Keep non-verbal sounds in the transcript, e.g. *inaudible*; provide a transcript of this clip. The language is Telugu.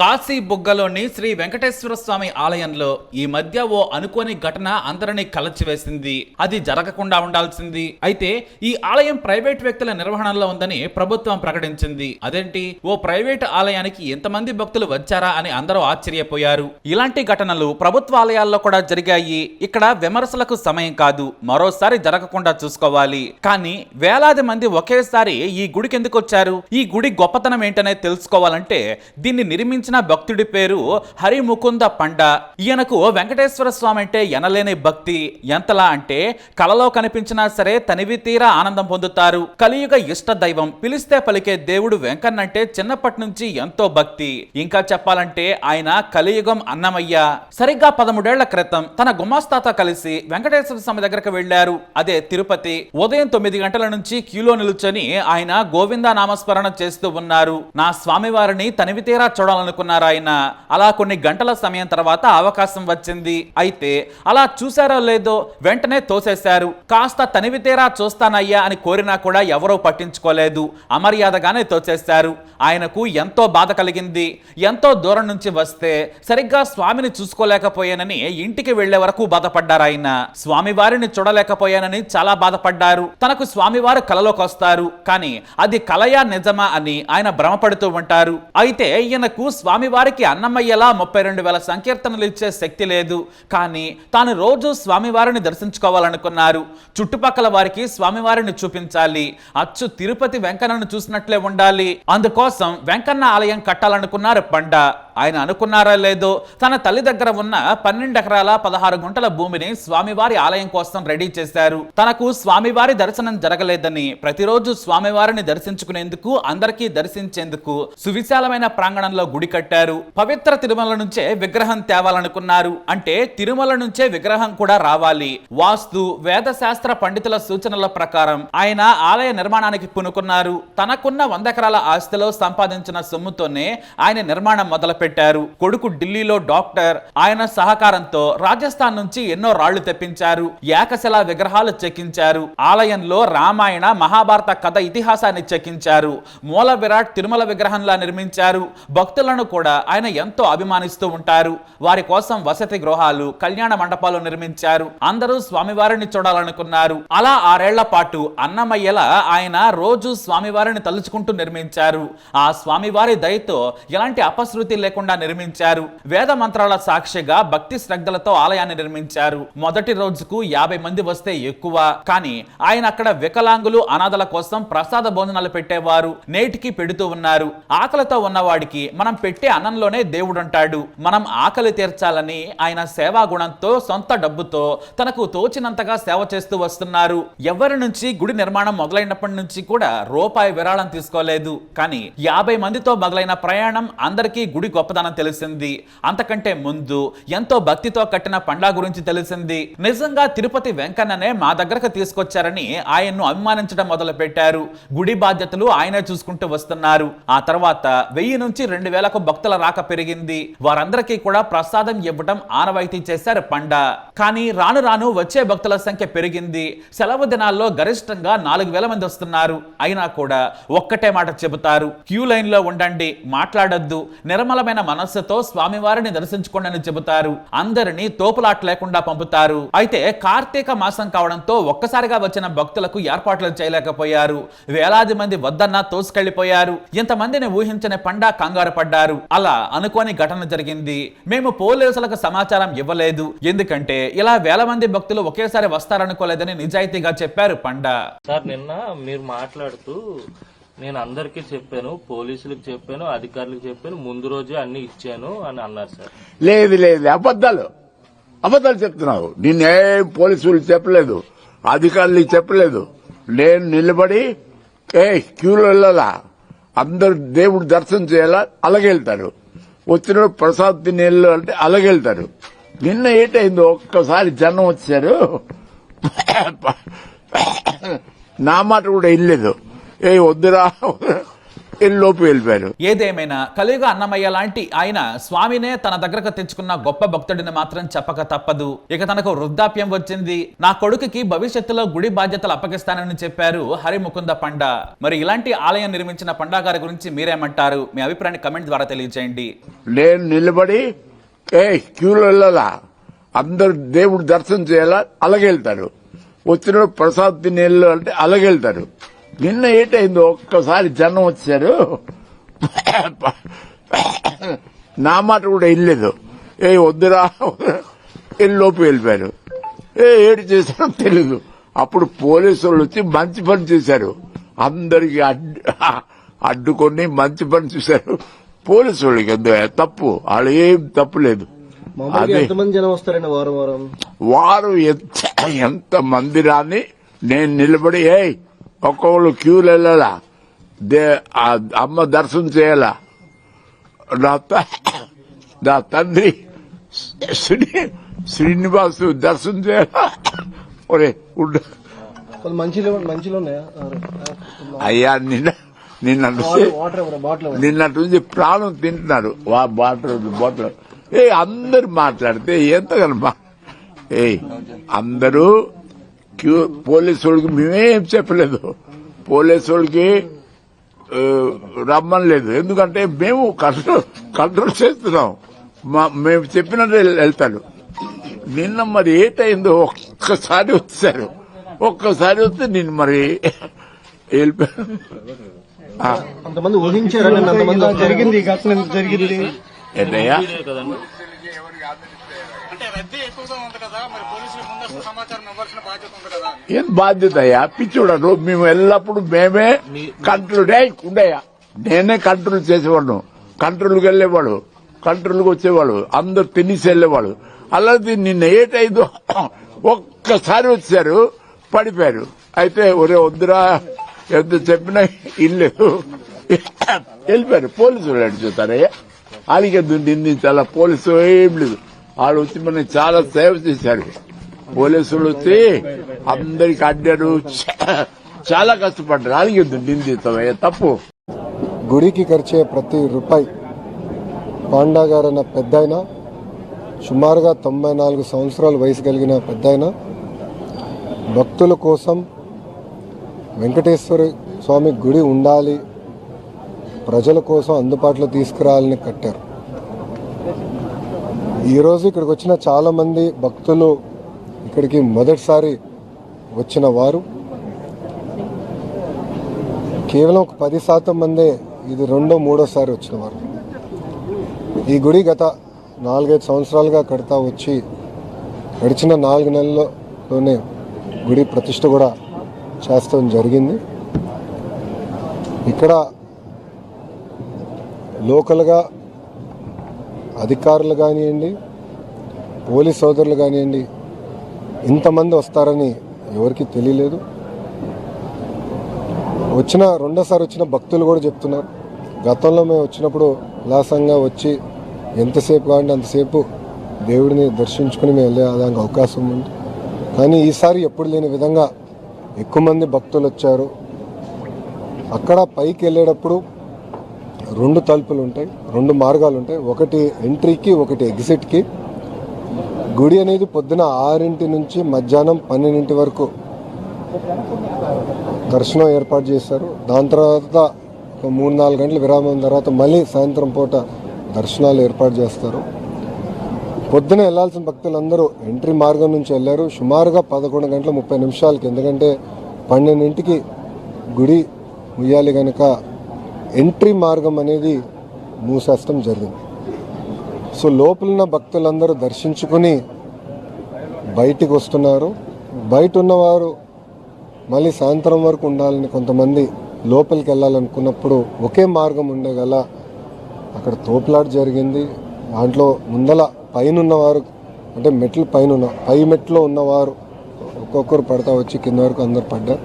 కాశీ బుగ్గలోని శ్రీ వెంకటేశ్వర స్వామి ఆలయంలో ఈ మధ్య ఓ అనుకోని ఘటన అందరినీ కలచివేసింది. అది జరగకుండా ఉండాల్సింది. అయితే ఈ ఆలయం ప్రైవేట్ వ్యక్తుల నిర్వహణలో ఉందని ప్రభుత్వం ప్రకటించింది. అదేంటి? ఓ ప్రైవేట్ ఆలయానికి ఎంతమంది భక్తులు వచ్చారా అని అందరూ ఆశ్చర్యపోయారు. ఇలాంటి ఘటనలు ప్రభుత్వ ఆలయాల్లో కూడా జరిగాయి. ఇక్కడ విమర్శలకు సమయం కాదు. మరోసారి జరగకుండా చూసుకోవాలి. కానీ వేలాది మంది ఒకేసారి ఈ గుడికి ఎందుకు వచ్చారు? ఈ గుడి గొప్పతనం ఏంటనే తెలుసుకోవాలంటే దీన్ని నిర్మించిన భక్తుడి పేరు హరిముకుంద పండ. ఈయనకు వెంకటేశ్వర స్వామి అంటే ఎనలేని భక్తి. ఎంతలా అంటే కలలో కనిపించినా సరే తనివి తీరా ఆనందం పొందుతారు. కలియుగ ఇష్ట దైవం. పిలిస్తే పలికే దేవుడు వెంకన్న అంటే చిన్నప్పటి నుంచి ఎంతో భక్తి. ఇంకా చెప్పాలంటే ఆయన కలియుగం అన్నమయ్య. సరిగ్గా పదమూడేళ్ళ క్రితం తన గుమాస్తాతో కలిసి వెంకటేశ్వర స్వామి దగ్గరకు వెళ్ళారు అదే తిరుపతి. ఉదయం తొమ్మిది గంటల నుంచి క్యూలో నిలుచొని ఆయన గోవింద నామస్మరణ చేస్తూ ఉన్నారు. నా స్వామివారిని తనివి తీరా చూడాలను అనుకున్నారు ఆయన అలా కొన్ని గంటల సమయం తర్వాత అవకాశం వచ్చింది. అయితే అలా చూశారో లేదో వెంటనే తోసేశారు. కాస్త తనివి తీరా చూస్తానయ్యా అని కోరినా కూడా ఎవరూ పట్టించుకోలేదు. అమర్యాదగానే తోచేశారు ఆయనకు ఎంతో బాధ కలిగింది. ఎంతో దూరం నుంచి వస్తే సరిగ్గా స్వామిని చూసుకోలేకపోయానని ఇంటికి వెళ్ళే వరకు బాధపడ్డారు ఆయన. స్వామివారిని చూడలేకపోయానని చాలా బాధపడ్డారు. తనకు స్వామివారు కలలోకి వస్తారు. కానీ అది కలయా నిజమా అని ఆయన భ్రమపడుతూ ఉంటారు. అయితే ఈయనకు స్వామివారికి అన్నమయ్యలా ముప్పై రెండు వేల సంకీర్తనలు ఇచ్చే శక్తి లేదు. కానీ తాను రోజు స్వామివారిని దర్శించుకోవాలనుకున్నారు. చుట్టుపక్కల వారికి స్వామివారిని చూపించాలి. అచ్చు తిరుపతి వెంకన్నను చూసినట్లే ఉండాలి. అందుకోసం వెంకన్న ఆలయం కట్టాలనుకున్నారు పండ. ఆయన అనుకున్నారా లేదో తన తల్లి దగ్గర ఉన్న పన్నెండు ఎకరాల పదహారు గుంటల భూమిని స్వామివారి ఆలయం కోసం రెడీ చేశారు. తనకు స్వామివారి దర్శనం జరగలేదని ప్రతిరోజు స్వామివారిని దర్శించుకునేందుకు అందరికీ దర్శించేందుకు సువిశాలమైన ప్రాంగణంలో గుడి కట్టారు. పవిత్ర తిరుమల నుంచే విగ్రహం తేవాలనుకున్నారు. అంటే తిరుమల నుంచే విగ్రహం కూడా రావాలి. వాస్తు వేద శాస్త్ర పండితుల సూచనల ప్రకారం ఆయన ఆలయ నిర్మాణానికి పూనుకున్నారు. తనకున్న వంద ఎకరాల ఆస్తిలో సంపాదించిన సొమ్ముతోనే ఆయన నిర్మాణం మొదలుపెట్టారు. పెట్టారు. కొడుకు ఢిల్లీలో డాక్టర్. ఆయన సహకారంతో రాజస్థాన్ నుంచి ఎన్నో రాళ్ళు తెప్పించారు. ఏకశిలా విగ్రహాలు చెక్కించారు. ఆలయంలో రామాయణ మహాభారత కథ ఇతిహాసాన్ని చెక్కించారు. మూల విరాట్ తిరుమల విగ్రహంలా నిర్మించారు. భక్తులను కూడా ఆయన ఎంతో అభిమానిస్తూ ఉంటారు. వారి కోసం వసతి గృహాలు కళ్యాణ మండపాలు నిర్మించారు. అందరూ స్వామివారిని చూడాలనుకున్నారు. అలా ఆరేళ్ళ పాటు అన్నమయ్యల ఆయన రోజు స్వామివారిని తలుచుకుంటూ నిర్మించారు. ఆ స్వామివారి దయతో ఎలాంటి అపశృతి లేకుండా నిర్మించారు. వేద మంత్రాల సాక్షిగా భక్తి శ్రద్ధలతో ఆలయాన్ని నిర్మించారు. మొదటి రోజుకు యాభై మంది వస్తే ఎక్కువ. కానీ ఆయన అక్కడ వికలాంగులు అనాథల కోసం ప్రసాద భోజనాలు పెట్టేవారు. నేటికి పెడుతూ ఉన్నారు. ఆకలితో ఉన్నవాడికి మనం పెట్టే అన్నంలోనే దేవుడుంటాడు. మనం ఆకలి తీర్చాలని ఆయన సేవా గుణంతో సొంత డబ్బుతో తనకు తోచినంతగా సేవ చేస్తూ వస్తున్నారు. ఎవరి నుంచి గుడి నిర్మాణం మొదలైనప్పటి నుంచి కూడా రూపాయి విరాళం తీసుకోలేదు. కానీ యాభై మందితో మొదలైన ప్రయాణం అందరికీ గుడి గొప్ప గొప్పదనం తెలిసింది. అంతకంటే ముందు ఎంతో భక్తితో కట్టిన పండ్ల గురించి తెలిసింది. నిజంగా తిరుపతి వెంకన్ననే మా దగ్గరకు తీసుకొచ్చారని ఆయన్ను అభిమానించడం మొదలు పెట్టారు గుడి బాధ్యతలు ఆయనే చూసుకుంటూ వస్తున్నారు. ఆ తర్వాత వెయ్యి నుంచి రెండు వేలకు భక్తుల రాక పెరిగింది. వారందరికీ కూడా ప్రసాదం ఇవ్వడం ఆనవాయితీ చేశారు పండ. కానీ రాను రాను వచ్చే భక్తుల సంఖ్య పెరిగింది. సెలవు దినాల్లో గరిష్టంగా నాలుగు వేల మంది వస్తున్నారు. అయినా కూడా ఒక్కటే మాట చెబుతారు. క్యూ లైన్లో ఉండండి. మాట్లాడొద్దు. నిర్మలమైన మనస్సుతో స్వామివారిని దర్శించుకోండి చెబుతారు. అందరినీ తోపులాట లేకుండా పంపుతారు. అయితే కార్తీక మాసం కావడంతో ఒక్కసారిగా వచ్చిన భక్తులకు ఏర్పాట్లు చేయలేకపోయారు. వేలాది మంది వద్దన్నా తోసుకెళ్ళిపోయారు ఇంతమందిని ఊహించని పండా కంగారు పడ్డారు. అలా అనుకోని ఘటన జరిగింది. మేము పోలీసులకు సమాచారం ఇవ్వలేదు. ఎందుకంటే ఇలా వేల మంది భక్తులు ఒకేసారి వస్తారనుకోలేదని నిజాయితీగా చెప్పారు పండా. సార్ నిన్న మీరు మాట్లాడుతూ నేను అందరికీ చెప్పాను పోలీసులకు చెప్పాను అధికారులకు చెప్పాను ముందు రోజే అన్ని ఇచ్చాను అని అన్నారు సార్. లేదు లేదు అబద్ధాలు. అబద్ధాలు చెప్తున్నావు. నిన్నే పోలీసులు చెప్పలేదు అధికారులు చెప్పలేదు. నేను నిలబడి ఏ క్యూలో వెళ్ళాలా? అందరు దేవుడు దర్శనం చేయాలా? అలాగెళ్తారు వచ్చిన ప్రసాద్ తినేళ్ళు అంటే అలాగెళ్తారు నిన్న ఏటైందో? ఒక్కసారి జనం వచ్చారు. నా మాట కూడా వెళ్ళలేదు ఏ వద్దురా. లోపు వెళ్ళిపోయారు ఏదేమైనా కలియుగ అన్నమయ్య లాంటి ఆయన స్వామినే తన దగ్గరకు తెచ్చుకున్న గొప్ప భక్తుడిని మాత్రం చెప్పక తప్పదు. ఇక తనకు వృద్ధాప్యం వచ్చింది. నా కొడుకుకి భవిష్యత్తులో గుడి బాధ్యతలు అప్పగిస్తానని చెప్పారు హరిముకుంద పండ. మరి ఇలాంటి ఆలయం నిర్మించిన పండా గారి గురించి మీరేమంటారు? మీ అభిప్రాయాన్ని కమెంట్ ద్వారా తెలియజేయండి. నేను నిలబడి ఏ క్యూలో వెళ్ళాలా? అందరు దేవుడు దర్శనం చేయాలా? అలాగే వెళ్తారు. వచ్చిన ప్రసాద్ తిని అంటే అలాగే వెళ్తారు. నిన్న ఏటైందో? ఒక్కసారి జనం వచ్చారు. నా మాట కూడా వెళ్ళలేదు ఏ వద్దురా. వెళ్ళి లోపు వెళ్ళిపోయారు. ఏ ఏడు చేశారో తెలీదు. అప్పుడు పోలీసు వాళ్ళు వచ్చి మంచి పని చేశారు. అందరికి అడ్డు అడ్డుకొని మంచి పని చేశారు. పోలీసు వాళ్ళకి ఎందుకు తప్పు. వాళ్ళు ఏం తప్పు లేదు. వారం ఎంత ఎంత మంది రాని నేను నిలబడి ఏ ఒక్కొక్కరు క్యూలు వెళ్ళాలా? దే ఆ అమ్మ దర్శనం చేయాలా? నా నా తండ్రి శ్రీ శ్రీనివాసు దర్శనం చేయాలా? ఒరే ఉండు. అయ్యా నిన్న నిన్న వాటర్ ఇవ్వరా బాటిల్ ఇవ్వరా నిన్నటి నుంచి ప్రాణం తింటున్నారు. వా బాటిల్ బాటిల్ ఏ అందరు మాట్లాడితే ఎంతగానో ఏ అందరూ క్యూ పోలీసు వాళ్ళకి మేమేం చెప్పలేదు. పోలీసు వాళ్ళకి రమ్మనలేదు ఎందుకంటే మేము కంట్రోల్ కంట్రోల్ చేస్తున్నాం. మా- మేము చెప్పినట్టు వెళ్తాడు నిన్న మరి ఏటైందో ఒక్కసారి వచ్చారు. ఒక్కసారి వస్తే నేను మరి వెళ్ళిపోయాను అంతమంది ఊహించారా నిన్న? జరిగింది జరిగింది? ఏంటయ్యా ఇదే కదండి అంటే రద్దీ ఎక్కువగా ఉంది కదా మరి పోలీసులు ముందస్తు సమాచారం ఇవ్వాల్సిన బాధ్యత ఉంది కదా ఏం బాధ్యత అయ్యా? పిచ్చోడరు మేము ఎల్లప్పుడు మేమే కంట్రోల్ డే ఉండయ్యా. నేనే కంట్రోల్ చేసేవాడు కంట్రోల్కి వెళ్ళేవాడు కంట్రోల్కి వచ్చేవాడు అందరు తినేసి వెళ్ళేవాడు. అలాగే నిన్న ఏటైందో *coughs* ఒక్కసారి వచ్చారు పడిపోయారు. అయితే ఒరే వద్దురా ఎంత చెప్పినా ఇల్లేదు వెళ్ళిపోయారు. పోలీసులు అడిచుతారయ్యా వాళ్ళకి ఎందుకు నిందించాలా పోలీసు ఏం లేదు. వాళ్ళు వచ్చి మనకి చాలా సేవ చేశారు పోలీసులు వచ్చి అందరికి అడ్డారు చాలా కష్టపడ్డారు. వాళ్ళకి ఎందుకు? తప్పు? గుడికి ఖర్చే ప్రతి రూపాయి పాండా గారన్న అన్న పెద్ద సుమారుగా తొంభై నాలుగు సంవత్సరాల వయసు కలిగిన పెద్ద భక్తుల కోసం వెంకటేశ్వర స్వామి గుడి ఉండాలి ప్రజల కోసం అందుబాటులో తీసుకురావాలని కట్టారు. ఈరోజు ఇక్కడికి వచ్చిన చాలామంది భక్తులు ఇక్కడికి మొదటిసారి వచ్చిన వారు. కేవలం ఒక పది శాతం మందే ఇది రెండో మూడోసారి వచ్చిన వారు. ఈ గుడి గత నాలుగైదు సంవత్సరాలుగా కడతా వచ్చి గడిచిన నాలుగు నెలల్లోనే గుడి ప్రతిష్ట కూడా చేస్తాం జరిగింది. ఇక్కడ లోకల్గా అధికారులు కానివ్వండి పోలీస్ సోదరులు కానివ్వండి ఇంతమంది వస్తారని ఎవరికి తెలియలేదు. వచ్చిన రెండోసారి వచ్చిన భక్తులు కూడా చెప్తున్నారు. గతంలో మేము వచ్చినప్పుడు ఉల్లాసంగా వచ్చి ఎంతసేపు కావాలంటే అంతసేపు దేవుడిని దర్శించుకుని మేము వెళ్ళేదానికి అవకాశం ఉంది. కానీ ఈసారి ఎప్పుడు లేని విధంగా ఎక్కువ మంది భక్తులు వచ్చారు. అక్కడ పైకి వెళ్ళేటప్పుడు రెండు తలుపులు ఉంటాయి రెండు మార్గాలు ఉంటాయి. ఒకటి ఎంట్రీకి ఒకటి ఎగ్జిట్కి. గుడి అనేది పొద్దున ఆరింటి నుంచి మధ్యాహ్నం పన్నెండింటి వరకు దర్శనం ఏర్పాటు చేశారు. దాని తర్వాత ఒక మూడు నాలుగు గంటల విరామం తర్వాత మళ్ళీ సాయంత్రం పూట దర్శనాలు ఏర్పాటు చేస్తారు. పొద్దున వెళ్ళాల్సిన భక్తులందరూ ఎంట్రీ మార్గం నుంచి వెళ్ళారు. సుమారుగా పదకొండు గంటల ముప్పై నిమిషాలకి ఎందుకంటే పన్నెండింటికి గుడి ముయ్యాలి కనుక ఎంట్రీ మార్గం అనేది మూసేస్తం జరిగింది. సో లోపలున్న భక్తులందరూ దర్శించుకుని బయటికి వస్తున్నారు. బయట ఉన్నవారు మళ్ళీ సాయంత్రం వరకు ఉండాలని కొంతమంది లోపలికి వెళ్ళాలనుకున్నప్పుడు ఒకే మార్గం ఉండగల అక్కడ తోపులాట జరిగింది. దాంట్లో ముందల పైన ఉన్నవారు అంటే మెట్లు పైన ఉన్న పై మెట్లో ఉన్నవారు ఒక్కొక్కరు పడతా వచ్చి కింద వరకు అందరు పడ్డారు.